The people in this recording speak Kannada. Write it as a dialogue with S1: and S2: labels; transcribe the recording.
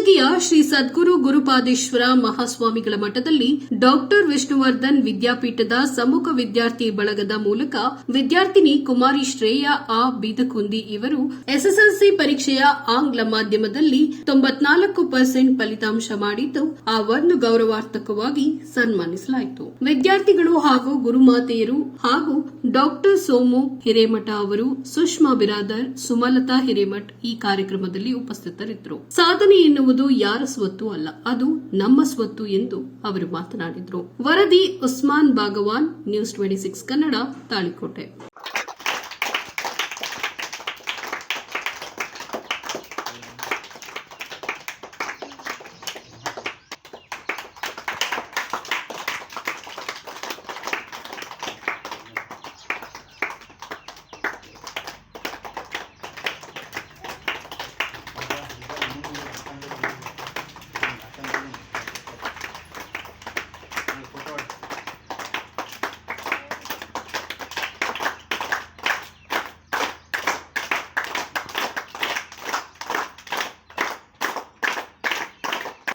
S1: ಮಿಣಜಗಿಯ ಶ್ರೀ ಸದ್ಗುರು ಗುರುಪಾದೇಶ್ವರ ಮಹಾಸ್ವಾಮಿಗಳ ಮಠದಲ್ಲಿ ಡಾಕ್ಟರ್ ವಿಷ್ಣುವರ್ಧನ್ ವಿದ್ಯಾಪೀಠದ ಸಮ್ಮುಖ ವಿದ್ಯಾರ್ಥಿ ಬಳಗದ ಮೂಲಕ ವಿದ್ಯಾರ್ಥಿನಿ ಕುಮಾರಿ ಶ್ರೇಯಾ ಆ ಬೀದಕುಂದಿ ಇವರು ಎಸ್ಎಸ್ಎಲ್ಸಿ ಪರೀಕ್ಷೆಯ ಆಂಗ್ಲ ಮಾಧ್ಯಮದಲ್ಲಿ ತೊಂಬತ್ನಾಲ್ಕು ಪರ್ಸೆಂಟ್ ಫಲಿತಾಂಶ ಮಾಡಿದ್ದು ಅವರನ್ನು ಗೌರವಾರ್ಥಕವಾಗಿ ಸನ್ಮಾನಿಸಲಾಯಿತು. ವಿದ್ಯಾರ್ಥಿಗಳು ಹಾಗೂ ಗುರುಮಾತೆಯರು ಹಾಗೂ ಡಾಕ್ಟರ್ ಸೋಮು ಹಿರೇಮಠ ಅವರು, ಸುಷ್ಮಾ ಬಿರಾದರ್, ಸುಮಲತಾ ಹಿರೇಮಠ್ ಈ ಕಾರ್ಯಕ್ರಮದಲ್ಲಿ ಉಪಸ್ಥಿತರಿದ್ದರು. ಸಾಧನೆ ಎನ್ನುವುದು ಯಾರ ಸ್ವತ್ತು ಅಲ್ಲ, ಅದು ನಮ್ಮ ಸ್ವತ್ತು ಎಂದು ಅವರು ಮಾತನಾಡಿದರು. ವರದಿ Usman Bhagwan news twenty six Kannada, Talikote.